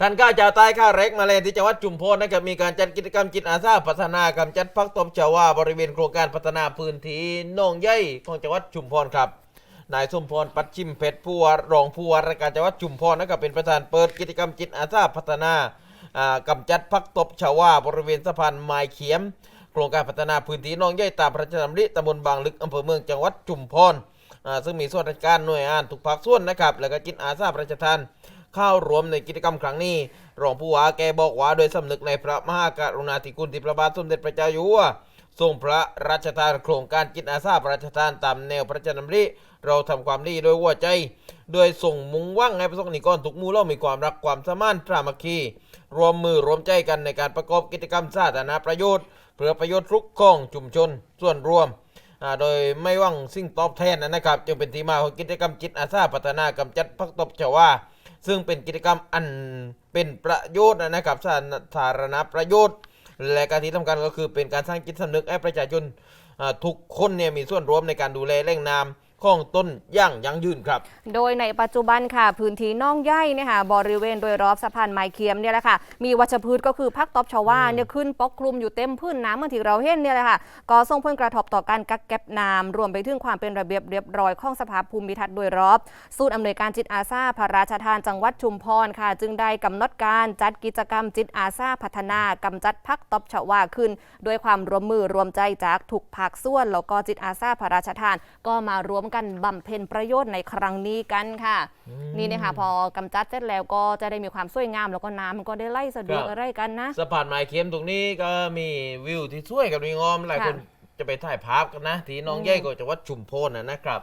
ท่านข้าเจ้าใต้ข้าเร็กมาเลยที่จังหวัดจุมพรนะครับมีการจัดกิจกรรมจิตอาสาพัฒนากำจัดพักตบชาวาบริเวณโครงการพัฒนาพื้นที่หนองใยของจังหวัดจุมพรครับนายสมพรปัดชิมเพชรผู้ว่ารองผู้ว่าราชการจังหวัดจุมพรนะครับเป็นประธานเปิดกิจกรรมจิตอาสาพัฒนาอ่ากำจัดพักตบชาวาบริเวณสะพานไม้เขียม โครงการพัฒนาพื้นที่หนองใยตามพระราชดำริตำบลบางลึกอำเภอเมืองจังหวัดจุมพรอ่าซึ่งมีส่วนราชการหน่วยงานทุกภาคส่วนนะครับแล้วก็จิตอาสาประชาทาน เข้ารวมในกิจกรรมครั้งนี้ รองผู้ว่าแกบอกว่าโดยสำนึกในพระมหากรุณาธิคุณที่พระบาทสมเด็จพระเจ้าอยู่หัวทรงพระราชทานโครงการจิตอาสาพระราชทานตามแนวพระราชดำริเราทำความดีโดยหัวใจ โดยส่งมุ่งว่างให้ประสบนิกรทุกมู่เล่ามีความรักความสมานสามัคคีรวมมือรวมใจกันในการประกอบกิจกรรมสาธารณประโยชน์ เพื่อประโยชน์ทุกข้องชุมชน ส่วนรวม โดยไม่หวังสิ่งตอบแทนนะครับ จึงเป็นที่มาของกิจกรรมจิตอาสาพัฒนากำจัดพักตบชาวา ซึ่งเป็นกิจกรรมอันเป็นประโยชน์นะครับสาธารณประโยชน์ และการที่สำคัญก็คือเป็นการสร้างจิตสำนึกให้ประชาชนทุกคนเนี่ยมีส่วนร่วมในการดูแลแหล่งน้ำ ของต้นอย่างยั่งยืนครับ โดยในปัจจุบันค่ะ พื้นที่น่องใหญ่เนี่ยค่ะบริเวณโดยรอบสะพานไม้เคียมเนี่ยแหละค่ะ มีวัชพืชก็คือพักตบชวาเนี่ยขึ้นปกคลุมอยู่เต็มพื้นน้ำเหมือนที่เราเห็นเนี่ยแหละค่ะก็ส่งผลกระทบต่อการกักเก็บน้ำรวมไปถึงความเป็นระเบียบเรียบร้อยของสภาพภูมิทัศน์โดยรอบศูนย์อำนวยการจิตอาสาพระราชทานจังหวัดชุมพรค่ะ จึงได้กำหนดการจัดกิจกรรมจิตอาสาพัฒนากำจัดพักตบชวาขึ้นด้วยความร่วมมือรวมใจจากทุกภาคส่วนแล้วก็จิตอาสาพระราชทานก็มารวมกันบำเพ็ญประโยชน์ในครั้งนี้กันค่ะ นี่นะคะพอกำจัดเสร็จแล้วก็จะได้มีความสวยงาม แล้วก็น้ำมันก็ได้ไล่สะดวกครับ อะไรกันนะ สะพานไม้เค็มตรงนี้ก็มีวิวที่สวยกับดีงามหลายค่ะคนจะไปถ่ายภาพกันนะ ที่หน้องใหญ่ก็จังหวัดชุมพรนะนะครับ